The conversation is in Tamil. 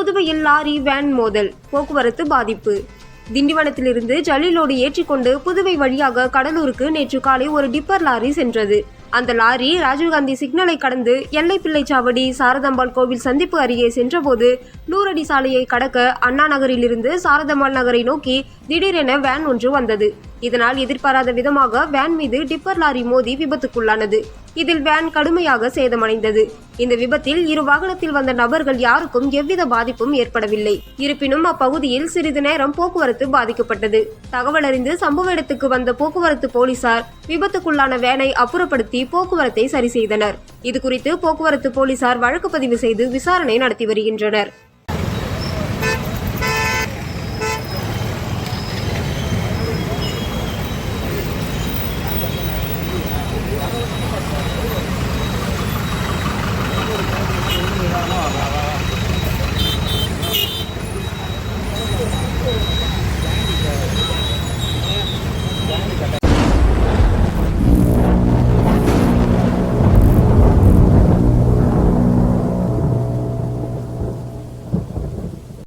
புதுவையில் லாரி வேன் மோதல் போக்குவரத்து பாதிப்பு. திண்டிவனத்திலிருந்து ஜல்லிலோடு ஏற்றிக்கொண்டு புதுவை வழியாக கடலூருக்கு நேற்று காலை ஒரு டிப்பர் லாரி சென்றது. அந்த லாரி ராஜீவ்காந்தி சிக்னலை கடந்து எல்லைப்பிள்ளை சாவடி சாரதாம்பாள் கோவில் சந்திப்பு அருகே சென்றபோது நூறடி சாலையை கடக்க அண்ணா நகரிலிருந்து சாரதம்பாள் நகரை நோக்கி திடீரென வேன் ஒன்று வந்தது. இதனால் எதிர்பாராத விதமாக வேன் மீது டிப்பர் லாரி மோதி விபத்துக்குள்ளானது. இதில் வேன் கடுமையாக சேதமடைந்தது. இந்த விபத்தில் இரு வாகனத்தில் வந்த நபர்கள் யாருக்கும் எவ்வித பாதிப்பும் ஏற்படவில்லை. இருப்பினும் அப்பகுதியில் சிறிது நேரம் போக்குவரத்து பாதிக்கப்பட்டது. தகவல் அறிந்து சம்பவ இடத்துக்கு வந்த போக்குவரத்து போலீசார் விபத்துக்குள்ளான வேனை அப்புறப்படுத்தி போக்குவரத்தை சரி செய்தனர். இதுகுறித்து போக்குவரத்து போலீசார் வழக்கு பதிவு செய்து விசாரணை நடத்தி வருகின்றனர்.